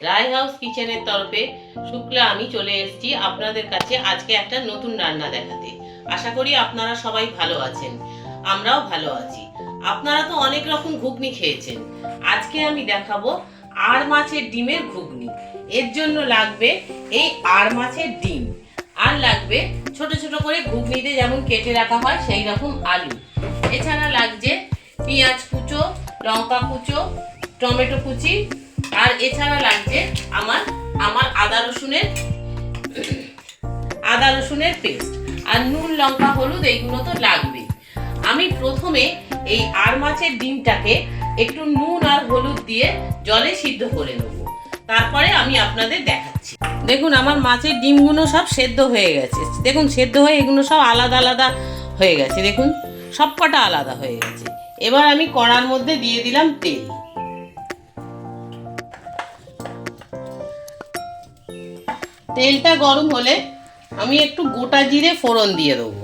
রায় house কিচেনের তরফে শুক্লা, আমি চলে এসেছি আপনাদের কাছে আজকে একটা নতুন রান্না দেখাতে। আশা করি আপনারা সবাই ভালো আছেন। আমরাও ভালো আছি। আপনারা তো অনেক রকম ঘুগনি খেয়েছেন। আজকে আমি দেখাবো আর মাছের ডিমের ঘুগনি। এর জন্য লাগবে এই আর মাছের ডিম। আর লাগবে ছোট ছোট করে ঘুগনিতে যেমন কেটে রাখা হয়, সেই রকম আলু। এছাড়া লাগছে পেঁয়াজ কুচো, লঙ্কা কুচো, টমেটো কুচি আর এছাড়া লাগছে আমার আমার আদা রসুনের আদা রসুনের পেস্ট আর নুন, লঙ্কা, হলুদ, এইগুলো তো লাগবে। আমি প্রথমে এই আর মাছের ডিমটাকে একটু নুন আর হলুদ দিয়ে জলে সিদ্ধ করে নেব। তারপরে আমি আপনাদের দেখাচ্ছি। দেখুন, আমার মাছের ডিমগুলো সব সেদ্ধ হয়ে গেছে। দেখুন, সেদ্ধ হয়ে এগুলো সব আলাদা আলাদা হয়ে গেছে। দেখুন সব কটা আলাদা হয়ে গেছে। এবার আমি কড়ার মধ্যে দিয়ে দিলাম তেল। তেলটা গরম হলে আমি একটু গোটা জিরে ফোড়ন দিয়ে দেবো।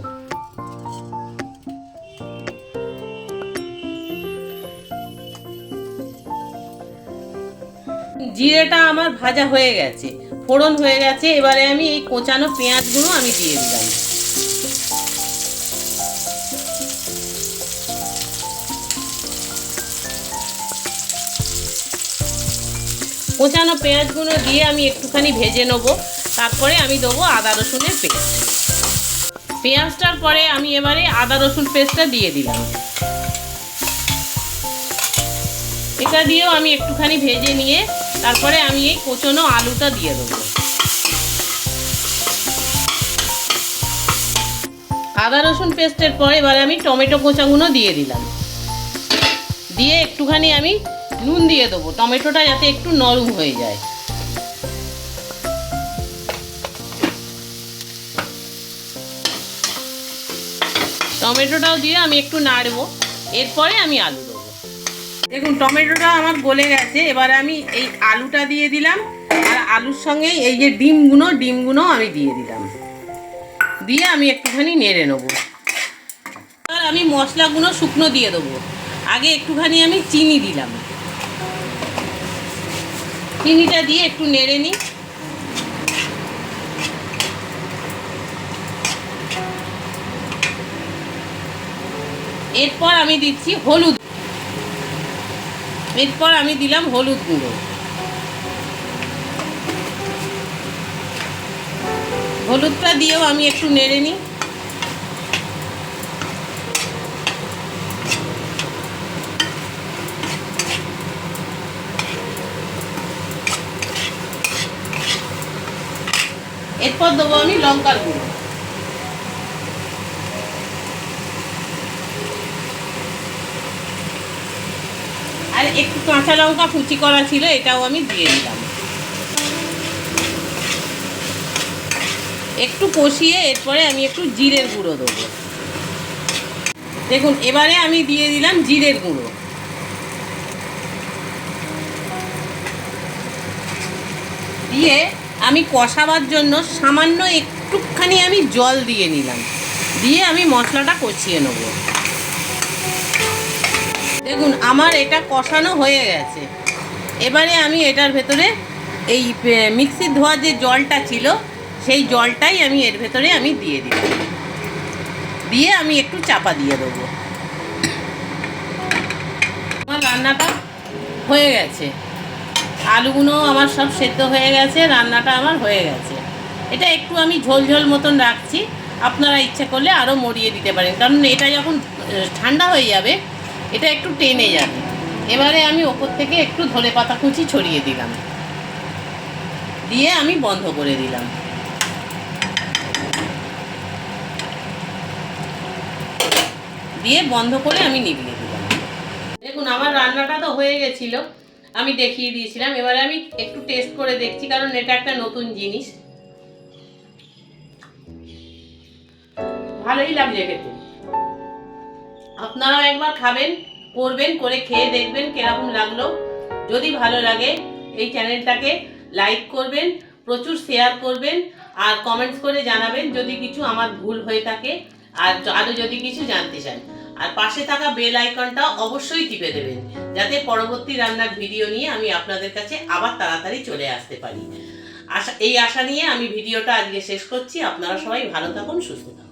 জিরেটা আমার ভাজা হয়ে গেছে, ফোড়ন হয়ে গেছে, এবারে আমি এই কোচানো পেঁয়াজগুলো আমি দিয়ে দিলাম। কোচানো পেঁয়াজগুলো দিয়ে আমি একটুখানি ভেজে নেব। তারপরে আমি দেবো আদা রসুনের পেস্ট। পেঁয়াজটার পরে আমি এবারে আদা রসুন পেস্টটা দিয়ে দিলাম। এটা দিয়েও আমি একটুখানি ভেজে নিয়ে তারপরে আমি এই কোচনো আলুটা দিয়ে দেবো। আদা রসুন পেস্টের পরে এবারে আমি টমেটো কোচাগুলো দিয়ে দিলাম। দিয়ে একটুখানি আমি নুন দিয়ে দেবো। টমেটোটা যাতে একটু নরম হয়ে যায়। টমেটোটাও দিয়ে আমি একটু নাড়বো। এরপরে আমি আলু দেবো। দেখুন, টমেটোটা আমার গলে গেছে। এবারে আমি এই আলুটা দিয়ে দিলাম। আর আলুর সঙ্গে এই যে ডিমগুলো ডিমগুলো আমি দিয়ে দিলাম। দিয়ে আমি একটুখানি নেড়ে নেব। আর আমি মশলাগুলো শুকনো দিয়ে দেবো। আগে একটুখানি আমি চিনি দিলাম। চিনিটা দিয়ে একটু নেড়ে নিই। এরপর আমি দিচ্ছি হলুদ এরপর আমি দিলাম হলুদ গুঁড়ো। হলুদটা দিয়েও আমি একটু নেড়ে নিই। এরপর দেবো আমি লঙ্কার গুঁড়ো। আর একটু কাঁচা লঙ্কা কুচি করা ছিল, এটাও আমি দিয়ে দিলাম। একটু কষিয়ে এরপরে আমি একটু জিরের গুঁড়ো দেবো। দেখুন, এবারে আমি দিয়ে দিলাম জিরের গুঁড়ো। দিয়ে আমি কষাবার জন্য সামান্য একটুখানি আমি জল দিয়ে নিলাম। দিয়ে আমি মশলাটা কষিয়ে নেব। দেখুন, আমার এটা কষানো হয়ে গেছে। এবারে আমি এটার ভেতরে এই মিক্সির ধোয়া যে জলটা ছিল, সেই জলটাই আমি এর ভেতরে আমি দিয়ে দিলাম। দিয়ে আমি একটু চাপা দিয়ে দেবো। আমার রান্নাটা হয়ে গেছে। আলুগুলো আমার সব সেদ্ধ হয়ে গেছে, রান্নাটা আমার হয়ে গেছে। এটা একটু আমি ঝোল ঝোল মতন রাখছি। আপনারা ইচ্ছা করলে আরও মরিয়ে দিতে পারেন। কারণ এটা যখন ঠান্ডা হয়ে যাবে এটা একটু টেনে যাবে। এবারে আমি ওপর থেকে একটু ধনে পাতা কুচি ছড়িয়ে দিলাম। দিয়ে আমি বন্ধ করে দিলাম। দিয়ে বন্ধ করে আমি নিভিয়ে দিলাম। দেখুন, আমার রান্নাটা তো হয়ে গেছিল। আমি দেখিয়ে দিয়েছিলাম। এবারে আমি একটু টেস্ট করে দেখছি, কারণ এটা একটা নতুন জিনিস। ভালোই লাগছে খেতে। আপনারাও একবার খাবেন, করবেন, করে খেয়ে দেখবেন কীরকম লাগল। যদি ভালো লাগে, এই চ্যানেলটাকে লাইক করবেন, প্রচুর শেয়ার করবেন, আর কমেন্টস করে জানাবেন যদি কিছু আমার ভুল হয়ে থাকে, আর আরও যদি কিছু জানতে চান। আর পাশে থাকা বেল আইকনটা অবশ্যই টিপে দেবেন, যাতে পরবর্তী রান্নার ভিডিও নিয়ে আমি আপনাদের কাছে আবার তাড়াতাড়ি চলে আসতে পারি। আশা, এই আশা নিয়ে আমি ভিডিওটা আজকে শেষ করছি। আপনারা সবাই ভালো থাকুন, সুস্থ থাকুন।